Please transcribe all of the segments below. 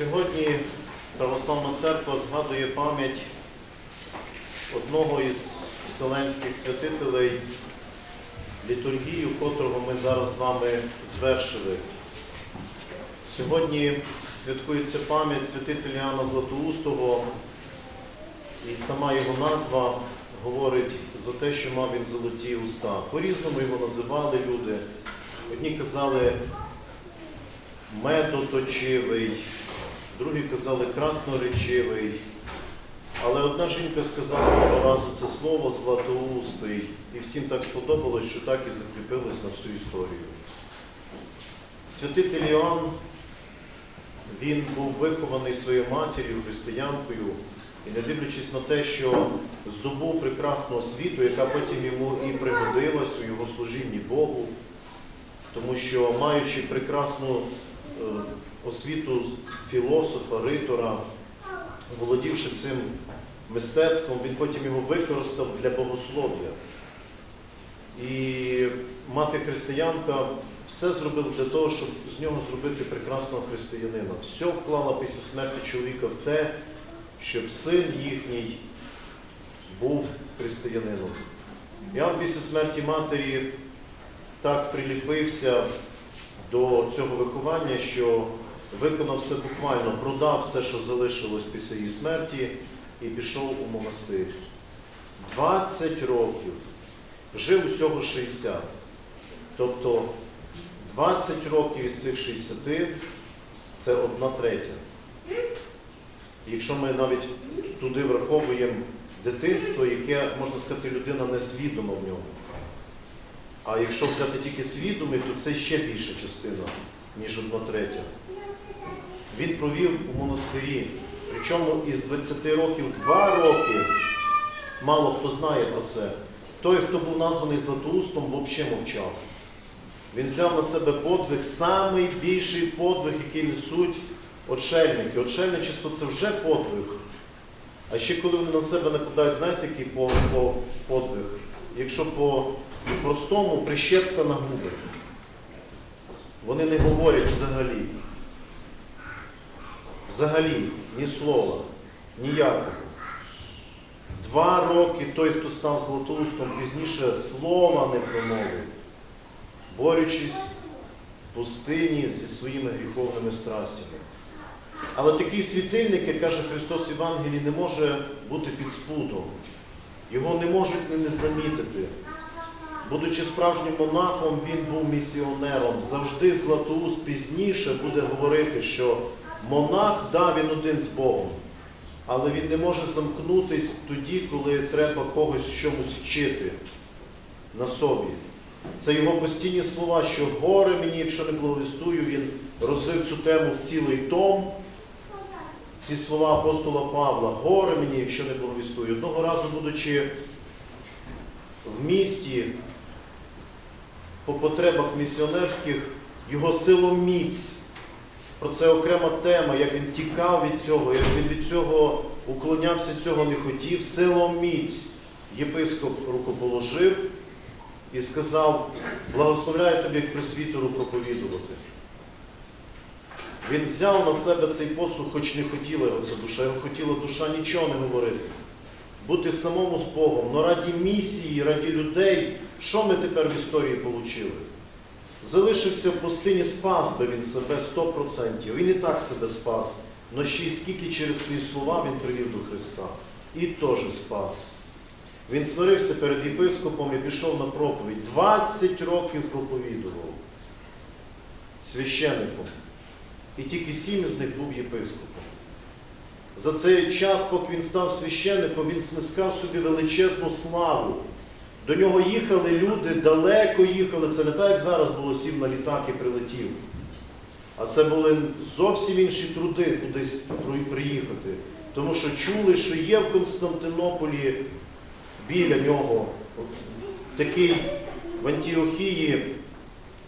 Сьогодні Православна Церква згадує пам'ять одного із вселенських святителей, літургію котрого ми зараз з вами звершили. Сьогодні святкується пам'ять святителя Іоанна Златоустого, і сама його назва говорить за те, що мав він золоті уста. По-різному його називали люди. Одні казали медоточивий, другі казали красноречивий. Але одна жінка сказала одного разу це слово златоустий, і всім так сподобалось, що так і закріпилось на всю історію. Святитель Іоанн, він був вихований своєю матір'ю, християнкою, і не дивлячись на те, що здобув прекрасну освіту, яка потім йому і пригодилась у його служінні Богу, тому що маючи прекрасну освіту філософа, ритора, володівши цим мистецтвом, він потім його використав для богослов'я. І мати християнка все зробила для того, щоб з нього зробити прекрасного християнина. Все вклала після смерті чоловіка в те, щоб син їхній був християнином. Іоанн після смерті матері так приліпився до цього виховання, що виконав все буквально, продав все, що залишилось після її смерті, і пішов у монастир. 20 років. Жив усього 60. Тобто 20 років із цих 60 це одна третя. Якщо ми навіть туди враховуємо дитинство, яке, можна сказати, людина несвідома в ньому. А якщо взяти тільки свідомий, то це ще більша частина, ніж одна третя. Він провів у монастирі, причому із 20 років 2 роки, мало хто знає про це. Той, хто був названий Златоустом, взагалі мовчав. Він взяв на себе подвиг, самий більший подвиг, який несуть отшельники. Отшельничество це вже подвиг. А ще коли вони на себе накладають, знаєте, який по, по, подвиг? Якщо по простому прищепка на губи. Вони не говорять взагалі. Взагалі, ні слова, ніякого. Два роки той, хто став Златоустом, пізніше слова не промовив, борючись в пустині зі своїми гріховними страстями. Але такий світильник, як каже Христос в Євангелії, не може бути під спудом. Його не можуть не замітити. Будучи справжнім монахом, він був місіонером. Завжди Златоуст пізніше буде говорити, що монах, да, він один з Богом, але він не може замкнутись тоді, коли треба когось чомусь вчити на собі. Це його постійні слова, що горе мені, якщо не благовістую, він розвив цю тему в цілий том. Ці слова апостола Павла, горе мені, якщо не благовістую. Одного разу, будучи в місті, по потребах місіонерських, його силоміць. Про це окрема тема, як він тікав від цього, як він від цього уклонявся, цього не хотів. Силоміць єпископ рукоположив і сказав, благословляю тобі як присвітеру проповідувати. Він взяв на себе цей посуд, хоч не хотіла його ця душа, його хотіла душа нічого не говорити. Бути самому з Богом, але раді місії, раді людей, що ми тепер в історії отримали? Залишився в пустині, спас би він себе 100%. Він і так себе спас. але ще й скільки через свої слова він привів до Христа. І теж спас. Він смирився перед єпископом і пішов на проповідь. 20 років проповідував священником. І тільки сім з них був єпископом. За цей час, поки він став священником, він снискав собі величезну славу. До нього їхали люди, далеко їхали. Це не так, як зараз було сів на літак і прилетів. А це були зовсім інші труди кудись приїхати. Тому що чули, що є в Константинополі біля нього такий в Антіохії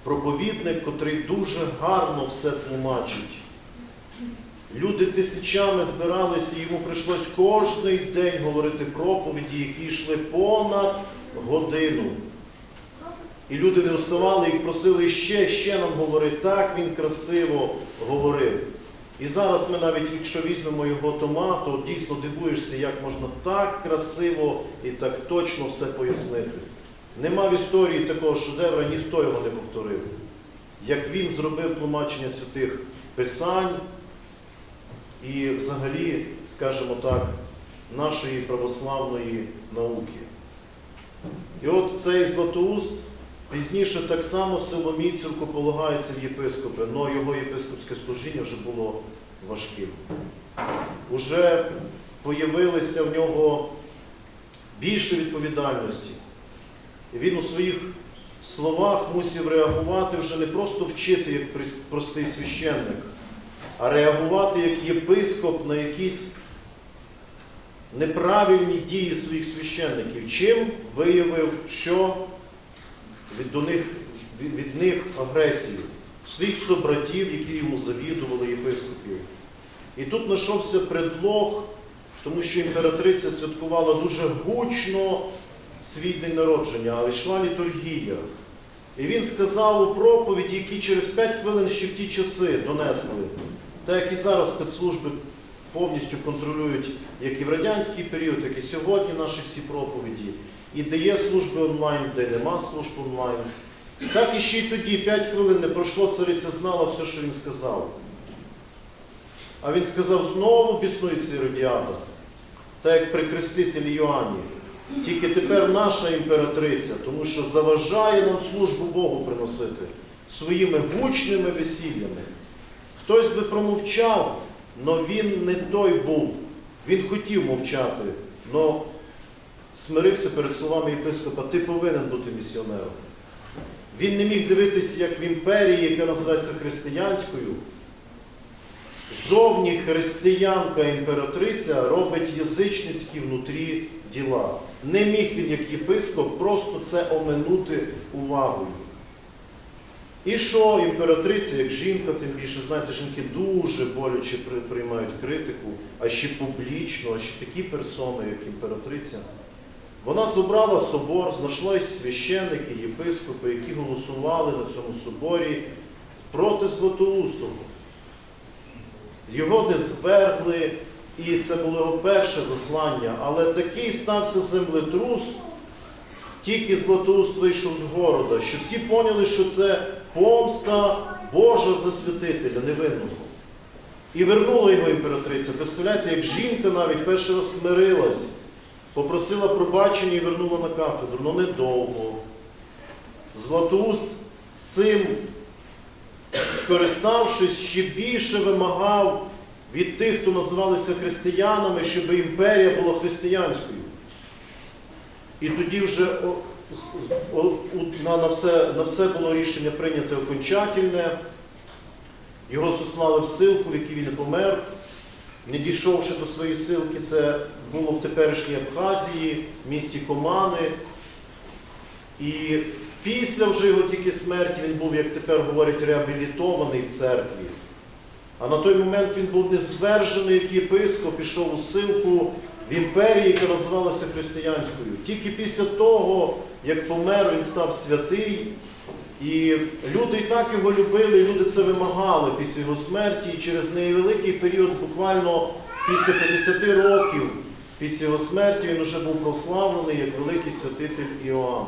проповідник, котрий дуже гарно все тлумачить. Люди тисячами збиралися, і йому прийшлось кожний день говорити проповіді, які йшли понад годину. І люди не уставали і просили ще, ще нам говорити. Так він красиво говорив. І зараз ми навіть, якщо візьмемо його тома, то дійсно дивуєшся, як можна так красиво і так точно все пояснити. Нема в історії такого шедевра, ніхто його не повторив. Як він зробив тлумачення святих писань і взагалі, скажімо так, нашої православної науки. І от цей Златоуст пізніше так само силоміць рукополагається в єпископи, але його єпископське служіння вже було важким. Уже появилися в нього більше відповідальності. І він у своїх словах мусив реагувати вже не просто вчити як простий священник, а реагувати як єпископ на якісь неправильні дії своїх священників. Чим виявив, що від, до них, від, від них агресію, своїх собратів, які йому завідували єпископів. І тут знайшовся предлог, тому що імператриця святкувала дуже гучно свій день народження, але йшла літургія. І він сказав у проповіді, які через 5 хвилин ще в ті часи донесли, так як і зараз спецслужби повністю контролюють як і в радянський період, так і сьогодні наші всі проповіді. І де є служби онлайн, де нема служб онлайн. Так і ще й тоді 5 хвилин не пройшло, цариця знала все, що він сказав. А він сказав, знову біснується Іродіада, так як при крестителі Йоанні. Тільки тепер наша імператриця, тому що заважає нам службу Богу приносити своїми гучними весіллями. Хтось би промовчав, але він не той був. Він хотів мовчати, але смирився перед словами єпископа, ти повинен бути місіонером. Він не міг дивитися, як в імперії, яка називається християнською, зовні християнка імператриця робить язичницькі внутрі діла. Не міг він, як єпископ, просто це оминути увагою. І що імператриця, як жінка, тим більше, знаєте, жінки дуже боляче приймають критику, а ще публічно, а ще такі персони, як імператриця. Вона зібрала собор, знайшлись священники, єпископи, які голосували на цьому соборі проти Златоустого. Його не звергли, і це було його перше заслання, але такий стався землетрус, тільки Златоуст вийшов з города, що всі поняли, що це помста Божа за святителя невинного. І вернула його імператриця. Представляєте, як жінка навіть перший раз смирилась, попросила пробачення і вернула на кафедру, але недовго. Златоуст цим, скориставшись, ще більше вимагав від тих, хто називалися християнами, щоб імперія була християнською. І тоді вже на, все, на все було рішення прийняте окончательне. Його сослали в силку, в якій він помер. Не дійшовши до своєї силки, це було в теперішній Абхазії, в місті Комани. І після вже його тільки смерті він був, як тепер говорять, реабілітований в церкві. А на той момент він був незвержений як єпископ, пішов у силку в імперії, яка називалася християнською. Тільки після того, як помер, він став святий. І люди і так його любили, і люди це вимагали після його смерті. І через невеликий період, буквально після 50 років після його смерті, він вже був прославлений як великий святитель Іоанн.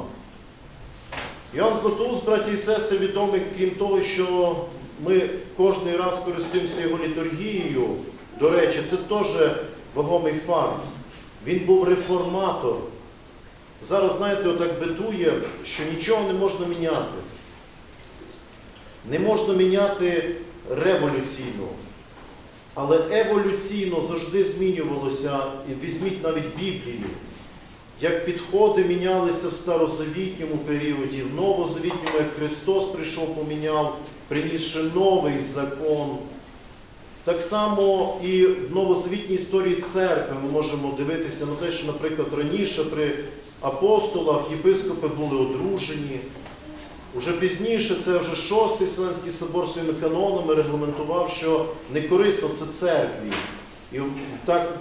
Іоанн Златоуст, браті і сестри, відомий, крім того, що ми кожен раз користуємося його літургією. До речі, це теж вагомий факт. Він був реформатор. Зараз, знаєте, отак битує, що нічого не можна міняти. Не можна міняти революційно. Але еволюційно завжди змінювалося, і візьміть навіть Біблію. Як підходи мінялися в старозавітньому періоді, в новозавітньому, як Христос прийшов, поміняв, принісши новий закон. Так само і в новозавітній історії церкви ми можемо дивитися на те, що, наприклад, раніше при апостолах єпископи були одружені. Уже пізніше, це вже шостий Вселенський собор своїми канонами регламентував, що не корисно це церкві. І так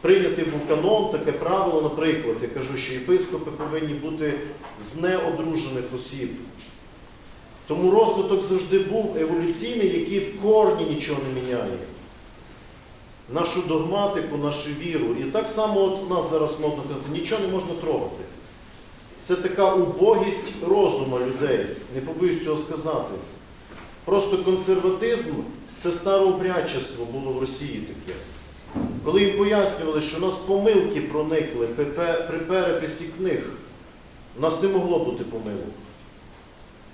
прийнятий був канон, таке правило, наприклад, я кажу, що єпископи повинні бути з неодружених осіб. Тому розвиток завжди був еволюційний, який в корні нічого не міняє. нашу догматику, нашу віру. І так само от у нас зараз модно казати, нічого не можна трогати. Це така убогість розуму людей, не побоюсь цього сказати. Просто консерватизм це старообрядчество було в Росії таке. Коли їм пояснювали, що у нас помилки проникли при переписі книг, у нас не могло бути помилок.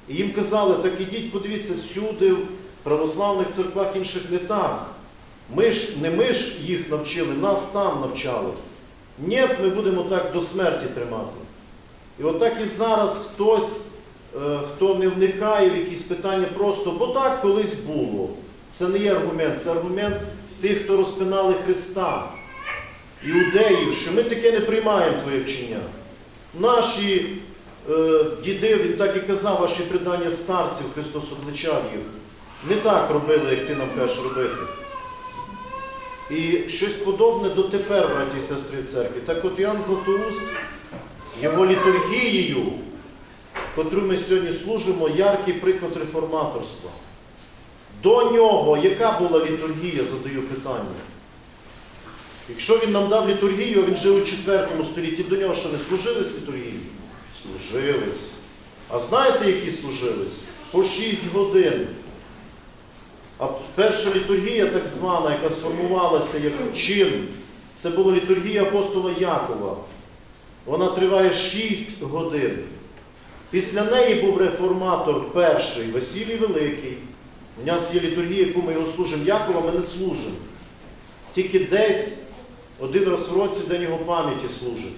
І їм казали, так ідіть, подивіться, всюди, в православних церквах інших не так. Ми ж, не ми ж їх навчили, нас там навчали. Ні, ми будемо так до смерті тримати. І отак і зараз хтось, е, хто не вникає в якісь питання просто, бо так колись було. Це не є аргумент, це аргумент тих, хто розпинали Христа, іудеїв, що ми таке не приймаємо твоє вчення. Наші діди, він так і казав, ваші предання старців, Христос обличав їх. Не так робили, як ти нам кажеш робити. І щось подобне дотепер, браті і сестри церкви. Так от Іоанн Златоуст, його літургією, котру ми сьогодні служимо, яркий приклад реформаторства. До нього, яка була літургія, задаю питання. Якщо він нам дав літургію, він жив у 4 столітті, до нього що не служились літургії? Служились. А знаєте, які служились? По 6 годин. А перша літургія, так звана, яка сформувалася як чин, це була літургія апостола Якова. Вона триває 6 годин. Після неї був реформатор перший Василій Великий. У нас є літургія, яку ми його служимо. Якова ми не служимо. Тільки десь один раз в році день його пам'яті служить.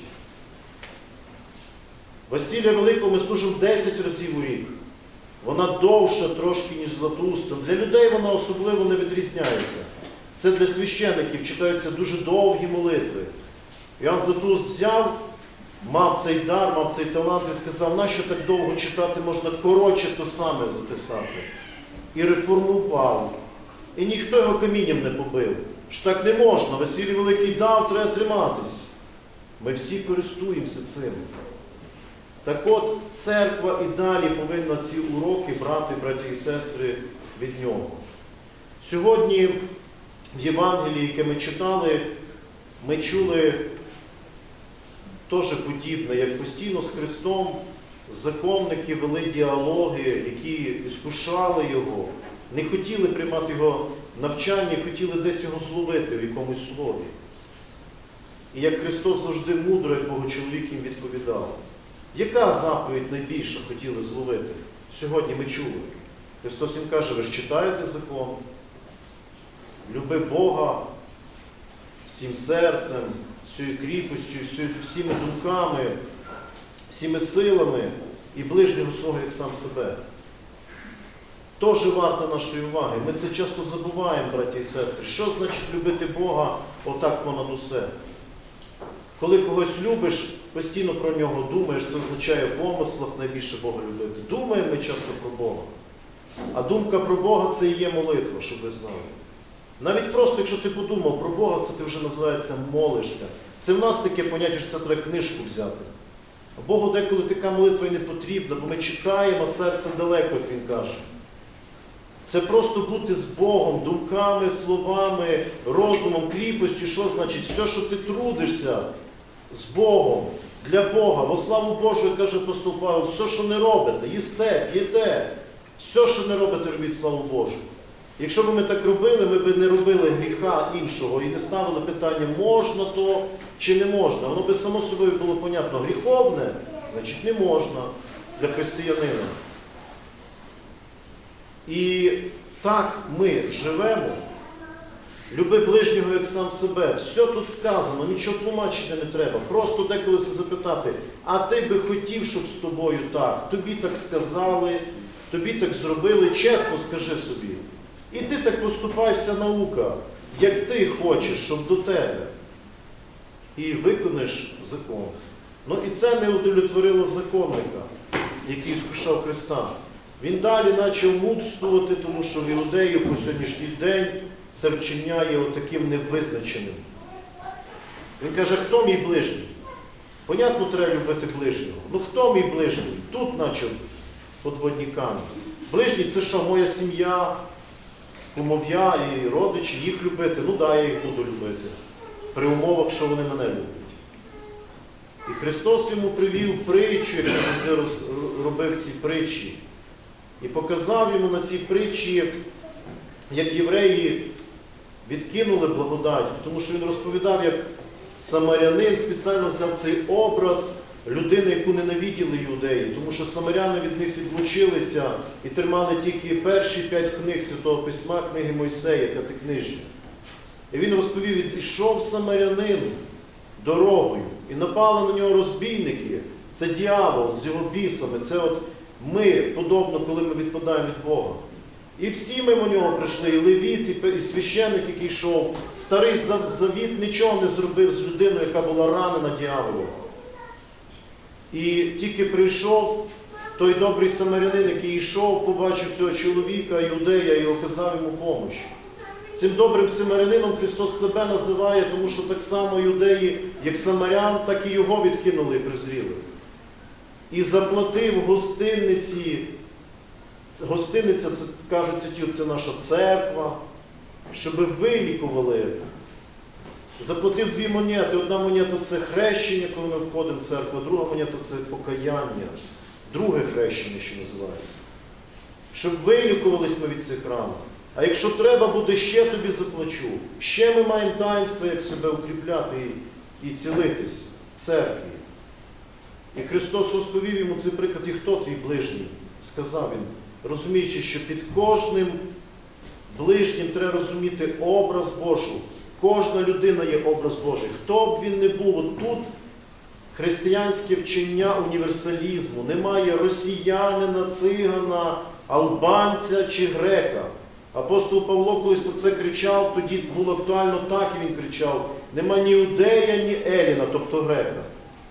Василія Великого ми служимо 10 разів у рік. Вона довша трошки, ніж Златоуста. Для людей вона особливо не відрізняється. Це для священиків читаються дуже довгі молитви. Іоанн Златоуст взяв, мав цей дар, мав цей талант і сказав, нащо так довго читати, можна коротше то саме записати. І реформував. І ніхто його камінням не побив. Що так не можна. Василій Великий дав, треба триматись. Ми всі користуємося цим. Так от, церква і далі повинна ці уроки брати, браті і сестри, від нього. Сьогодні в Євангелії, яке ми читали, ми чули теж подібне, як постійно з Христом законники вели діалоги, які іскушали Його, не хотіли приймати Його навчання, хотіли десь його зловити в якомусь слові. І як Христос завжди мудро, як Богочоловік їм відповідав. Яка заповідь найбільше хотіли зловити? Сьогодні ми чули. Христос їм каже, ви ж читаєте закон, люби Бога всім серцем, всією кріпостю, всіми думками, всіми силами і ближнього свого як сам себе. Теж варта нашої уваги. Ми це часто забуваємо, браті і сестри. Що значить любити Бога отак понад усе? Коли когось любиш, постійно про нього думаєш, це означає в помислах найбільше Бога любити. Думаємо часто про Бога. А думка про Бога це і є молитва, щоб ви знали. Навіть просто, якщо ти подумав про Бога, це ти вже називається молишся. Це в нас таке поняття, що це треба книжку взяти. А Богу деколи така молитва і не потрібна, бо ми чекаємо, а серце далеко, як він каже. Це просто бути з Богом, думками, словами, розумом, кріпостю. Що значить? Все, що ти трудишся з Богом, для Бога, во славу Божу, як каже апостол Павло, все, що не робите, їсте, п'єте, все, що не робите, робіть славу Божу. Якщо б ми так робили, ми б не робили гріха іншого і не ставили питання, можна то чи не можна. Воно би само собою було понятно. Гріховне, значить не можна для християнина. І так ми живемо. Люби ближнього як сам себе. Все тут сказано, нічого тлумачити не треба. Просто деколи запитати, а ти би хотів, щоб з тобою так? Тобі так сказали, тобі так зробили, чесно скажи собі. І ти так поступай, вся наука, як ти хочеш, щоб до тебе. І виконаєш закон. Ну і це не удовлетворило законника, який скушав Христа. Він далі почав мудствувати, тому що в іудею по сьогоднішній день це вчиняє отаким невизначеним. Він каже, хто мій ближній? Понятно, треба любити ближнього. Ну хто мій ближній? Тут почав подводниками. Ближній це що, моя сім'я, кумов'я і родичі, їх любити. Ну да, я їх буду любити. При умовах, що вони мене люблять. І Христос йому привів притчу, як завжди робив ці притчі. І показав йому на цій притчі, як євреї відкинули благодать, тому що він розповідав, як самарянин спеціально взяв цей образ людини, яку ненавиділи юдеї, тому що самаряни від них відлучилися і тримали тільки перші п'ять книг Святого Письма, книги Мойсея, п'ятикнижжя. І він розповів, і йшов самарянин дорогою, і напали на нього розбійники. Це дьявол з його бісами. Це от ми, подобно, коли ми відпадаємо від Бога. І всі мимо нього прийшли, і левіт, і священник, який йшов. Старий завіт нічого не зробив з людиною, яка була ранена дьяволом. І тільки прийшов той добрий самарянин, який йшов, побачив цього чоловіка, іудея, і оказав йому допомогу. Цим добрим самарянином Христос себе називає, тому що так само юдеї, як самарян, так і його відкинули і презріли. І заплатив гостинниці. Гостиниця, це кажуть святі, це наша церква, щоб вилікували. Заплатив дві монети. Одна монета це хрещення, коли ми входимо в церкву, друга монета це покаяння. Друге хрещення, що називається. Щоб вилікувались ми від цих ран. А якщо треба буде, ще тобі заплачу. Ще ми маємо таїнство, як себе укріпляти і, і цілитись в церкві. І Христос розповів йому цей приклад, і хто твій ближній? Сказав він, розуміючи, що під кожним ближнім треба розуміти образ Божий. Кожна людина є образ Божий. Хто б він не був, тут християнське вчення універсалізму. Немає росіянина, цигана, албанця чи грека. Апостол Павло колись про це кричав, тоді було актуально так, і він кричав: нема ні іудея, ні Еліна, тобто грека,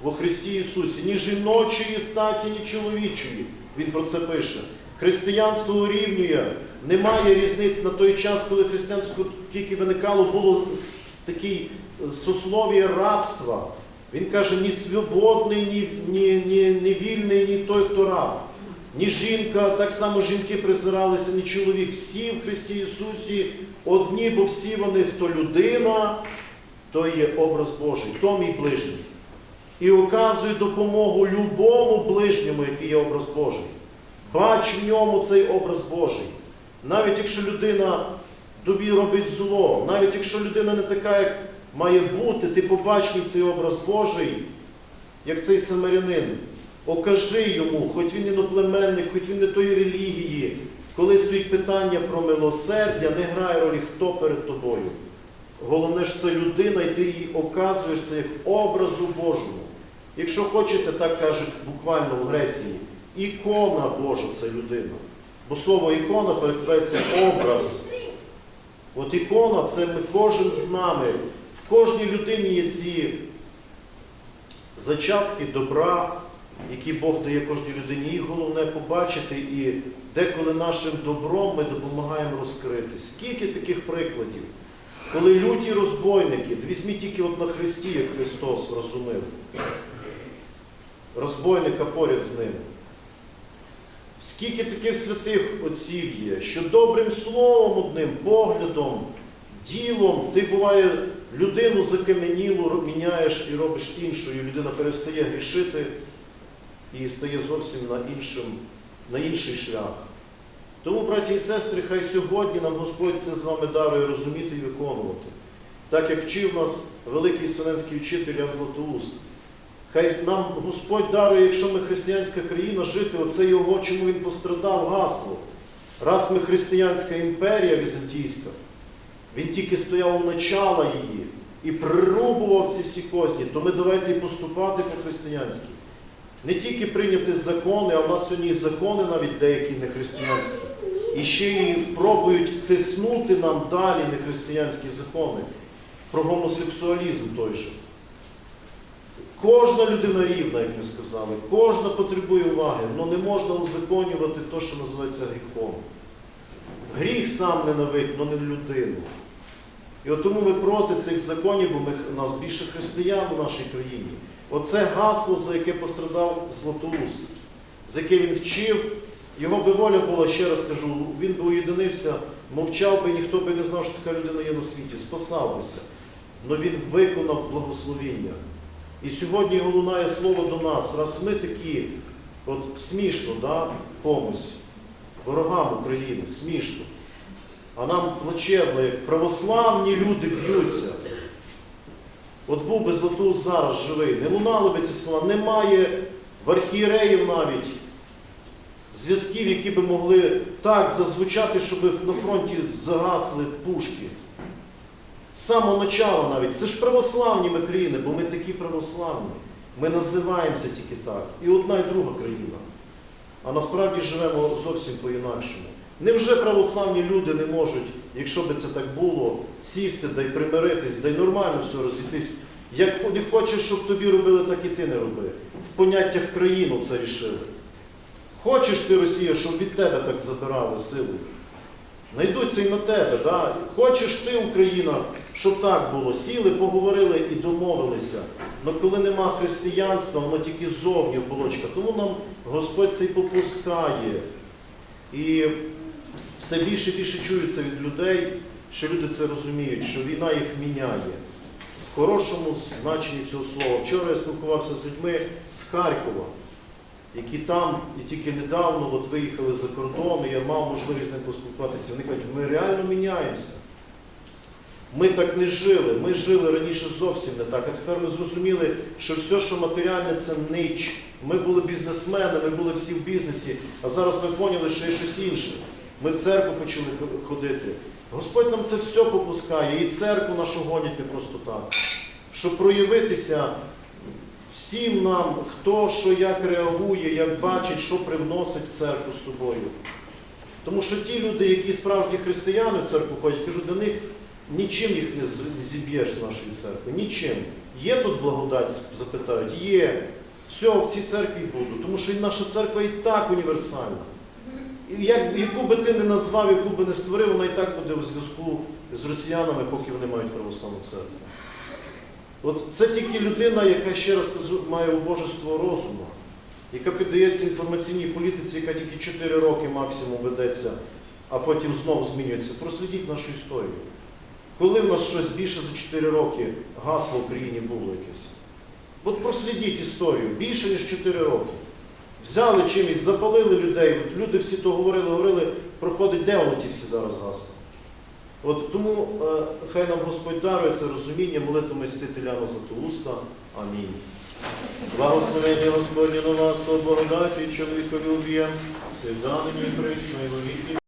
во Христі Ісусі, ні жіночої статі, ні чоловічої. Він про це пише. Християнство урівнює. Немає різниць на той час, коли християнство тільки виникало, було такий е, сослов'я рабства. Він каже, ні свободний, ні, ні, ні, ні вільний, ні той, хто раб. Ні жінка, так само жінки призиралися, ні чоловік. Всі в Христі Ісусі одні, бо всі вони, хто людина, то є образ Божий, то мій ближній. І оказує допомогу любому ближньому, який є образ Божий. Бач в ньому цей образ Божий. Навіть якщо людина тобі робить зло, навіть якщо людина не така, як має бути, ти побач в ній цей образ Божий, як цей самарянин. Окажи йому, хоч він іноплеменник, хоч він не тої релігії, коли стоїть питання про милосердя, не грає ролі, хто перед тобою. Головне ж це людина, і ти їй оказуєш це як образу Божому. Якщо хочете, так кажуть буквально в Греції, ікона Божа це людина. Бо слово ікона перекладається образ. От ікона це ми кожен з нами. В кожній людині є ці зачатки добра, які Бог дає кожній людині. Їх головне побачити і деколи нашим добром ми допомагаємо розкрити. Скільки таких прикладів? Коли люті розбойники, візьміть тільки от на Христі, як Христос розумів, розбойника поряд з ним. Скільки таких святих отців є, що добрим словом одним, поглядом, ділом ти буває людину закаменілу міняєш і робиш іншою. Людина перестає грішити і стає зовсім на, іншим, на інший шлях. Тому, браті і сестри, хай сьогодні нам Господь це з вами дарує розуміти і виконувати. Так як вчив нас великий Вселенський вчитель Ян Златоуст. Хай нам Господь дарує, якщо ми християнська країна, жити, оце його, чому він пострадав гасло. Раз ми християнська імперія візантійська, він тільки стояв у начала її і прирубував ці всі козні, то ми давайте і поступати по-християнськи. Не тільки прийняти закони, а в нас сьогодні і закони навіть деякі не християнські. І ще й пробують втиснути нам далі нехристиянські закони про гомосексуалізм той же. Кожна людина рівна, як ми сказали, кожна потребує уваги, але не можна узаконювати те, що називається гріхом. Гріх сам ненавидить, але не людину. І от тому ми проти цих законів, бо ми, у нас більше християн у нашій країні. Оце гасло, за яке пострадав Златоуст, за яке він вчив, його би воля була, ще раз кажу, він би уєдинився мовчав би, ніхто би не знав, що така людина є на світі, спасав бися. Але він виконав благословіння. І сьогодні його лунає слово до нас, раз ми такі, от смішно, да, комусь, ворогам України, смішно. А нам плачевно, як православні люди б'ються. От був би Златоуст зараз живий, не лунали би ці слова, немає в архієреїв навіть зв'язків, які би могли так зазвучати, щоб на фронті загасли пушки. З самого начала навіть. Це ж православні ми країни, бо ми такі православні. Ми називаємося тільки так. І одна, і друга країна. А насправді живемо зовсім по-інакшому. Невже православні люди не можуть, якщо би це так було, сісти да й примиритись, да й нормально все розійтись. Як не хочеш, щоб тобі робили, так і ти не роби. В поняттях країну це рішили. Хочеш ти, Росія, щоб від тебе так забирали силу? Найдуться і на тебе. Да? Хочеш ти, Україна, щоб так було. Сіли, поговорили і домовилися. Але коли нема християнства, воно тільки зовні оболочка. Тому нам Господь це й попускає. І все більше і більше чується від людей, що люди це розуміють, що війна їх міняє. В хорошому значенні цього слова. Вчора я спілкувався з людьми з Харкова, які там і тільки недавно от виїхали за кордон, і я мав можливість з ним поспілкуватися. Вони кажуть, ми реально міняємося. Ми так не жили. Ми жили раніше зовсім не так. А тепер ми зрозуміли, що все, що матеріальне, це нич. Ми були бізнесмени, ми були всі в бізнесі, а зараз ми поняли, що є щось інше. Ми в церкву почали ходити. Господь нам це все попускає, і церкву нашу гонять не просто так. Щоб проявитися всім нам, хто що як реагує, як бачить, що привносить в церкву з собою. Тому що ті люди, які справжні християни в церкву ходять, кажу, до них нічим їх не зіб'єш з нашої церкви. Нічим. Є тут благодать, запитають? Є. Все, в цій церкві буду. Тому що наша церква і так універсальна. І як, яку би ти не назвав, яку би не створив, вона і так буде у зв'язку з росіянами, поки вони мають православну церкву. От це тільки людина, яка ще раз кажу, має убожество розуму, яка піддається інформаційній політиці, яка тільки 4 роки максимум ведеться, а потім знову змінюється. Прослідіть нашу історію. Коли в нас щось більше за 4 роки гасло в Україні було якесь? От прослідіть історію, більше ніж 4 роки. Взяли чимось, запалили людей. От люди всі то говорили, говорили, проходить, де вони ті всі зараз гасла. От тому е, хай нам Господь дарує це розуміння молитвами святителя Златоуста. Амінь. Благословення Господнє на вас, то благодаті чоловікові уб'єм, всегда нині присно, і во віки